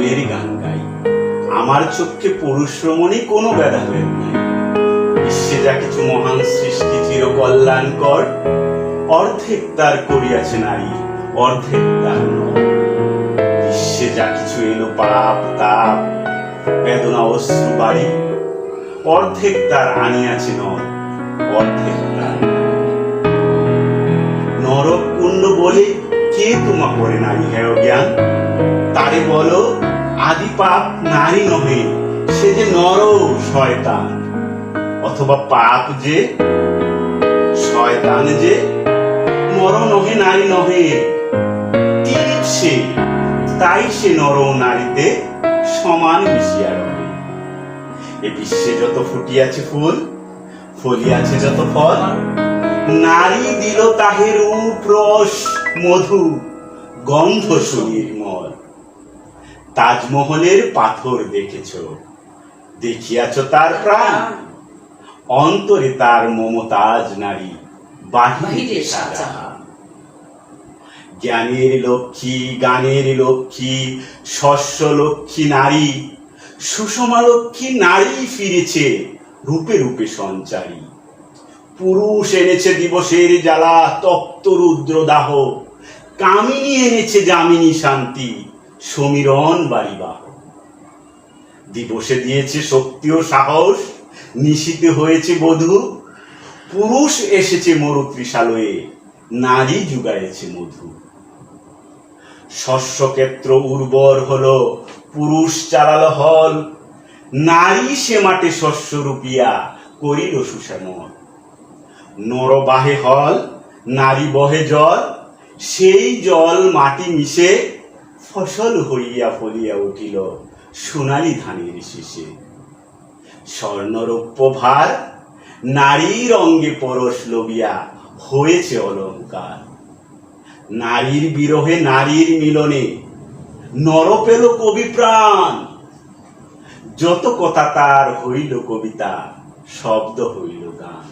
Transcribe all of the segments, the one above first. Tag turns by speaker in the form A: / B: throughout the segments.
A: প্রেমের গান গাই। আমার চোখে পুরুষ রমণী কোনো ভেদাভেদ নাই। বিশ্বে যা কিছু মহান সৃষ্টি চির কল্যাণকর অর্ধেক তার করিয়াছে নারী, অর্ধেক তার বিশ্বে যা কিছু এলো পাপ, তাপ, বেদনা, অশ্রু, বাড়ি, অর্ধেক তার আনিয়াছে নর, অর্ধেক আদি পাপ নারী নহে, সে যে নর শয়তান। অথবা পাপ যে, শয়তান যে নর নহে, নারী নহে। সে, তাই সে নর নারীতে সমান মিশিয়া রহে। এ বিশ্বে যত ফুটিয়াছে ফুল ফলিয়াছে যত ফল, নারী দিল তাহের রূপ রস মধু, গন্ধ সুনির্মল তাজমহলের পাথর দেখেছ। দেখিয়াছ তার প্রাণ। অন্তরে তার মমতাজ নারী বাহিরে
B: বাহিরে
A: সাজা।
B: সাজা।
A: জ্ঞানের লক্ষ্মী গানের লক্ষ্মী শস্য লক্ষ্মী নারী সুষমা লক্ষ্মী নারী ফিরেছে রূপে রূপে সঞ্চারী। পুরুষ এনেছে দিবসের জ্বালা তপ্ত রুদ্র দাহ কামিনী এনেছে যামিনী শান্তি। সমীরণ বাড়িবাহ দিবসে দিয়েছে শক্তি ও সাহস নিশীতে হয়েছে বধূ, পুরুষ এসেছে মরুত্রিশালয়ে নারী যুগায়েছে মধু। শস্যক্ষেত্র উর্বর হলো, পুরুষ চালালো হল, নারী সে মাঠে শস্য রূপিয়া করিল সুশ্যামল। নর বাহে হল, নারী বহে জল, সেই জল মাটি মিশে ফসল হইয়া ফলিয়া উঠিল সোনালি ধানের শীষে। স্বর্ণরৌপ্য ভার নারীর অঙ্গে পরশ লবিয়া হয়েছে অলঙ্কার নারীর বিরহে নারীর মিলনে নর পেল কবি প্রাণ। যত কথা তার হইল কবিতা, শব্দ হইল গান।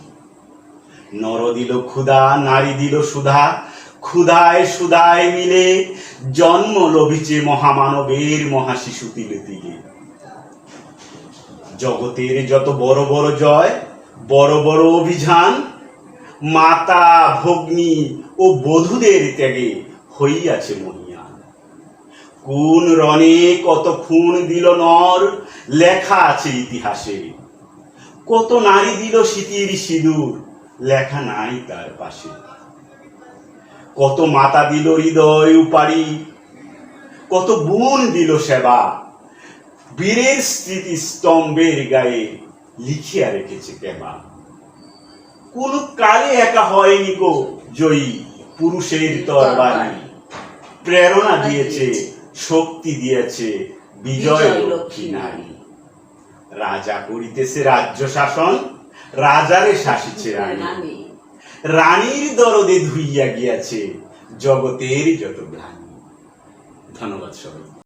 A: নর দিল ক্ষুধা, নারী দিল সুধা ক্ষুধায় সুধায় মিলে, জন্ম লভিছে মহামানবের মহাশিশু তিলে তিলে। জগতের যত বড় বড় জয়, বড় বড় অভিযান, মাতা, ভগ্নী ও বধূদের ত্যাগে হইয়াছে মহিয়ান কোন রণে কত খুন দিল নর, লেখা আছে ইতিহাসে। কত নারী দিল স্মৃতির সিঁদুর, লেখা নাই তার পাশে। কত মাতা দিল হৃদয় উপারি কত বোন দিল সেবা। বীরের স্মৃতি স্তম্ভের গায়ে লিখিয়া রেখেছে কেবা। কোন কালে একা হয়নি গো জয়ী পুরুষের তরবারি। প্রেরণা দিয়েছে শক্তি দিয়েছে বিজয় লক্ষ্মী নারী। রাজা করিতেছে রাজ্য শাসন রাজারে শাসিছে রানী। রানীর দরদে ধুইয়া গিয়াছে জগতের যত গ্লানি ধন্যবাদ সবাই